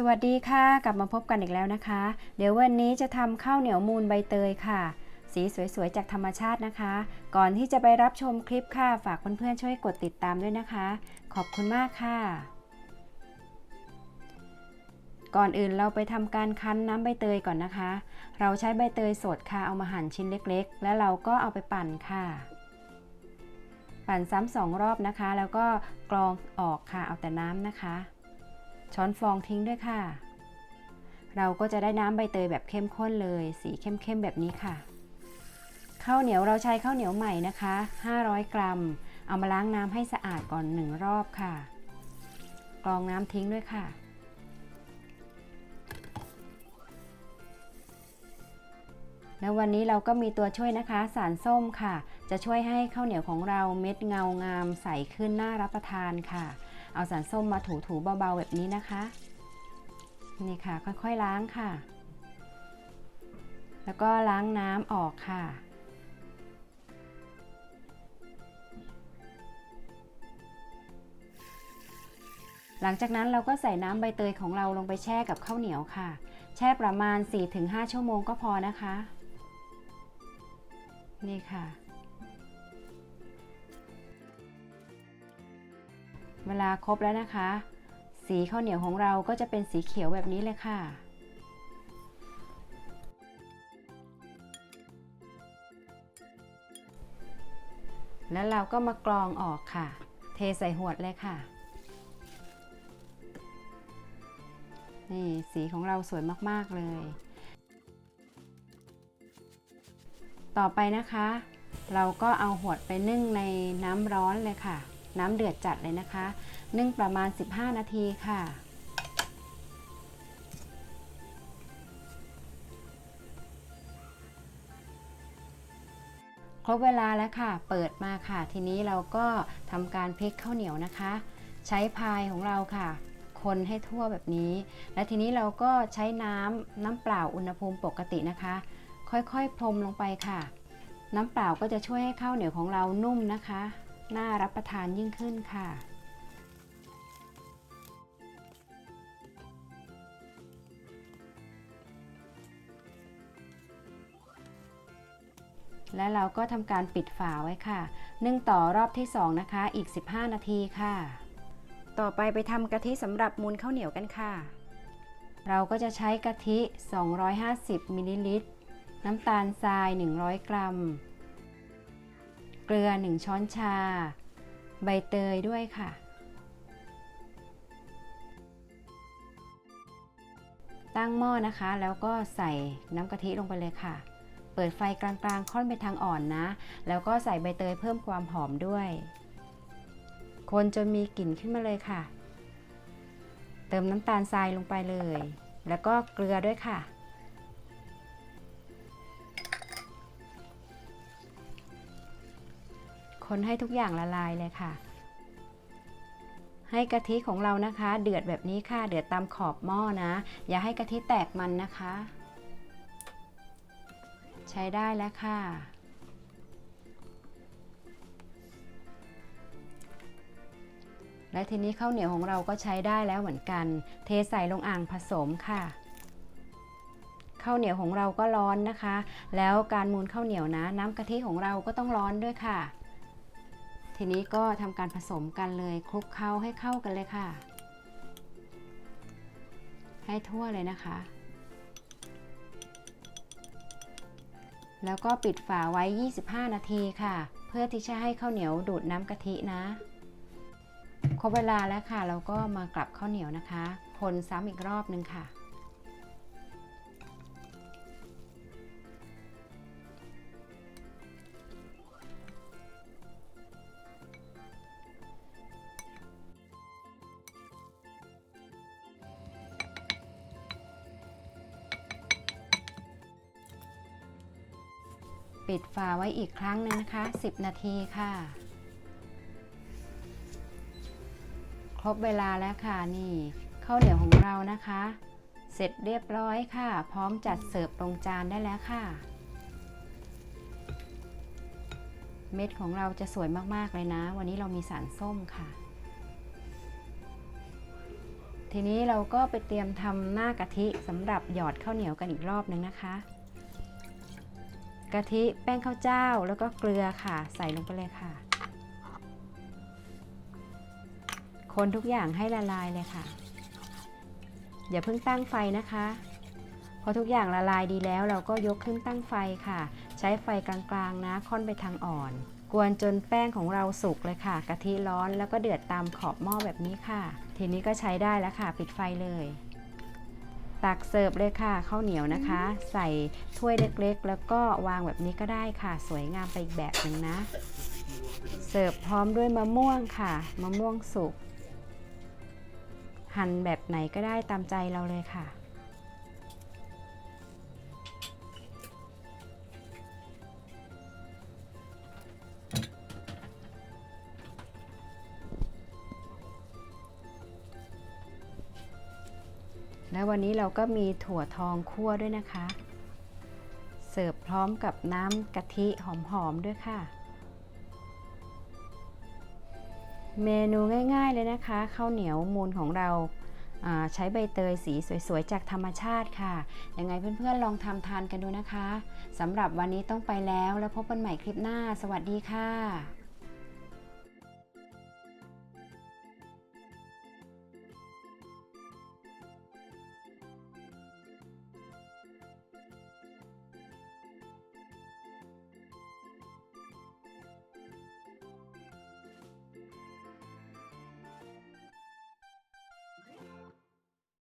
สวัสดีค่ะ กลับมาพบกันอีกแล้วนะคะ เดี๋ยววันนี้จะทำข้าวเหนียวมูนใบเตยค่ะ สีสวยๆ จากธรรมชาตินะคะ ก่อนที่จะไปรับชมคลิปค่ะ ฝากเพื่อนๆช่วยกดติดตามด้วยนะคะ ขอบคุณมากค่ะ ก่อนอื่นเราไปทำการคั้นน้ำใบเตยก่อนนะคะ เราใช้ใบเตยสดค่ะ เอามาหั่นชิ้นเล็กๆ แล้วเราก็เอาไปปั่นค่ะ ปั่นซ้ำสองรอบนะคะ แล้วก็กรองออกค่ะ เอาแต่น้ำนะคะ ช้อนฟองทิ้งด้วยค่ะ เราก็จะได้น้ำใบเตยแบบเข้มข้นเลย สีเข้มๆแบบนี้ค่ะ ข้าวเหนียวเราใช้ข้าวเหนียวใหม่นะคะ 500 กรัม เอามาล้างน้ำให้สะอาดก่อนหนึ่งรอบค่ะ กรองน้ำทิ้งด้วยค่ะแล้ววันนี้เราก็มีตัวช่วยนะคะ สารส้มค่ะ จะช่วยให้ข้าวเหนียวของเราเม็ดเงางามใสขึ้นน่ารับประทานค่ะ เอาสารส้มมาถูๆเบาๆแบบนี้นะคะ นี่ค่ะค่อยๆล้างค่ะ แล้วก็ล้างน้ำออกค่ะหลังจากนั้นเราก็ใส่น้ำใบเตยของเราลงไปแช่กับข้าวเหนียวค่ะ แช่ประมาณ 4-5 ชั่วโมงก็พอนะคะ นี่ค่ะ เวลาครบแล้วนะคะ สีข้าวเหนียวของเราก็จะเป็นสีเขียวแบบนี้เลยค่ะ แล้วเราก็มากรองออกค่ะ เทใส่หวดเลยค่ะ นี่สีของเราสวยมาก ๆ เลย ต่อไปนะคะ เราก็เอาหวดไปนึ่งในน้ำร้อนเลยค่ะ น้ำเดือดจัดเลยนะคะ นึ่งประมาณ 15 นาทีค่ะ ครบเวลาแล้วค่ะ เปิดมาค่ะ ทีนี้เราก็ทำการพลิกข้าวเหนียวนะคะ ใช้พายของเราค่ะคนให้ทั่วแบบนี้ และทีนี้เราก็ใช้น้ำน้ำเปล่าอุณหภูมิปกตินะคะ ค่อยๆพรมลงไปค่ะ น้ำเปล่าก็จะช่วยให้ข้าวเหนียวของเรานุ่มนะคะ น่ารับประทานยิ่งขึ้นค่ะ และเราก็ทำการปิดฝาไว้ค่ะ นึ่งต่อรอบที่ 2 นะคะ อีก 15 นาทีค่ะ ต่อไปไปทำกะทิสำหรับมูนข้าวเหนียวกันค่ะ เราก็จะใช้กะทิ 250 มิลลิลิตร น้ำตาลทราย 100 กรัม เกลือ 1 ช้อนชา ใบเตยด้วยค่ะ ตั้งหม้อนะคะ แล้วก็ใส่น้ำกะทิลงไปเลยค่ะ เปิดไฟกลางๆ ค่อนไปทางอ่อนนะ แล้วก็ใส่ใบเตยเพิ่มความหอมด้วย คนจนมีกลิ่นขึ้นมาเลยค่ะ เติมน้ำตาลทรายลงไปเลย แล้วก็เกลือด้วยค่ะ คนให้ทุกอย่างละลายเลยค่ะ ให้กะทิของเรานะคะ เดือดแบบนี้ค่ะ เดือดตามขอบหม้อนะ อย่าให้กะทิแตกมันนะคะ ใช้ได้แล้วค่ะและทีนี้ข้าวเหนียวของเราก็ใช้ได้แล้วเหมือนกัน เทใส่ลงอ่างผสมค่ะ ข้าวเหนียวของเราก็ร้อนนะคะ แล้วการมูนข้าวเหนียวนะ น้ำกะทิของเราก็ต้องร้อนด้วยค่ะ ทีนี้ก็ทำการผสมกันเลยคลุกเคล้าให้เข้ากันเลยค่ะ ให้ทั่วเลยนะคะ แล้วก็ปิดฝาไว้ 25 นาทีค่ะ เพื่อที่จะให้ข้าวเหนียวดูดน้ำกะทินะครบเวลาแล้วค่ะ เราก็มากลับข้าวเหนียวนะคะ คนซ้ำอีกรอบนึงค่ะ ปิดฝาไว้อีกครั้งหนึ่งนะคะ 10 นาทีค่ะ ครบเวลาแล้วค่ะนี่ข้าวเหนียวของเรานะคะ เสร็จเรียบร้อยค่ะ พร้อมจัดเสิร์ฟลงจานได้แล้วค่ะ เม็ดของเราจะสวยมาก ๆ เลยนะ วันนี้เรามีสารส้มค่ะ ทีนี้เราก็ไปเตรียมทำหน้ากะทิสำหรับหยอดข้าวเหนียวกันอีกรอบนึงนะคะ กะทิแป้งข้าวเจ้าแล้วก็เกลือค่ะ ใส่ลงไปเลยค่ะ คนทุกอย่างให้ละลายเลยค่ะ อย่าเพิ่งตั้งไฟนะคะพอทุกอย่างละลายดีแล้วเราก็ยกขึ้นตั้งไฟค่ะ ใช้ไฟกลางๆนะค่อนไปทางอ่อน กวนจนแป้งของเราสุกเลยค่ะ กะทิร้อนแล้วก็เดือดตามขอบหม้อแบบนี้ค่ะ ทีนี้ก็ใช้ได้แล้วค่ะ ปิดไฟเลย ตักเสิร์ฟเลยค่ะข้าวเหนียวนะคะ ใส่ถ้วยเล็กๆ แล้วก็วางแบบนี้ก็ได้ค่ะ สวยงามไปอีกแบบหนึ่งนะ เสิร์ฟพร้อมด้วยมะม่วงค่ะ มะม่วงสุกหั่นแบบไหนก็ได้ตามใจเราเลยค่ะ แล้ววันนี้เราก็มีถั่วทองคั่วด้วยนะคะ เสิร์ฟพร้อมกับน้ำกะทิหอมๆด้วยค่ะ เมนูง่ายๆเลยนะคะข้าวเหนียวมูลของเราใช้ใบเตยสีสวยๆ จากธรรมชาติค่ะ ยังไงเพื่อนๆ ลองทำทานกันดูนะคะ สำหรับวันนี้ต้องไปแล้วแล้วพบกันใหม่คลิปหน้า สวัสดีค่ะ